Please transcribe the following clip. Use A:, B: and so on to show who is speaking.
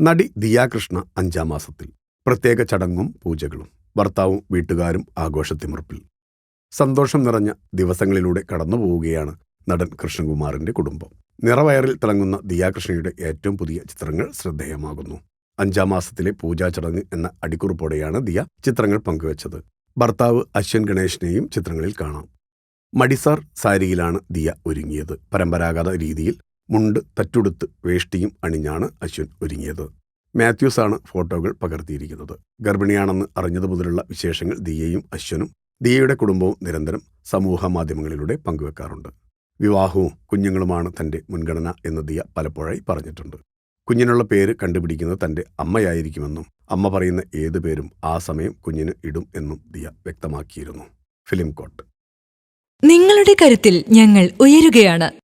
A: നടി ദിയാകൃഷ്ണ അഞ്ചാം മാസത്തിൽ. പ്രത്യേക ചടങ്ങും പൂജകളും. ഭർത്താവും വീട്ടുകാരും ആഘോഷത്തിമുറപ്പിൽ. സന്തോഷം നിറഞ്ഞ ദിവസങ്ങളിലൂടെ കടന്നു പോവുകയാണ് നടൻ കൃഷ്ണകുമാറിന്റെ കുടുംബം. നിറവയറിൽ തിളങ്ങുന്ന ദിയാകൃഷ്ണയുടെ ഏറ്റവും പുതിയ ചിത്രങ്ങൾ ശ്രദ്ധേയമാകുന്നു. അഞ്ചാം മാസത്തിലെ പൂജാ ചടങ്ങ് എന്ന അടിക്കുറിപ്പോടെയാണ് ദിയ ചിത്രങ്ങൾ പങ്കുവച്ചത്. ഭർത്താവ് അശ്വൻ ഗണേഷിനെയും ചിത്രങ്ങളിൽ കാണാം. മടിസാർ സാരിയിലാണ് ദിയ ഒരുങ്ങിയത്. പരമ്പരാഗത രീതിയിൽ മുണ്ട് തറ്റുടുത്ത് വേഷ്ടിയും അണിഞ്ഞാണ് അശ്വിൻ ഒരുങ്ങിയത്. മാത്യൂസ് ആണ് ഫോട്ടോകൾ പകർത്തിയിരിക്കുന്നത്. ഗർഭിണിയാണെന്ന് അറിഞ്ഞതു മുതലുള്ള വിശേഷങ്ങൾ ദിയയും അശ്വനും ദിയയുടെ കുടുംബവും നിരന്തരം സമൂഹ മാധ്യമങ്ങളിലൂടെ പങ്കുവെക്കാറുണ്ട്. വിവാഹവും കുഞ്ഞുങ്ങളുമാണ് തന്റെ മുൻഗണന എന്ന് ദിയ പലപ്പോഴായി പറഞ്ഞിട്ടുണ്ട്. കുഞ്ഞിനുള്ള പേര് കണ്ടുപിടിക്കുന്നത് തന്റെ അമ്മയായിരിക്കുമെന്നും അമ്മ പറയുന്ന ഏതു പേരും ആ സമയം കുഞ്ഞിന് ഇടും എന്നും ദിയ വ്യക്തമാക്കിയിരുന്നു. ഫിലിം കോട്ട്.
B: നിങ്ങളുടെ കരുത്തിൽ ഞങ്ങൾ ഉയരുകയാണ്.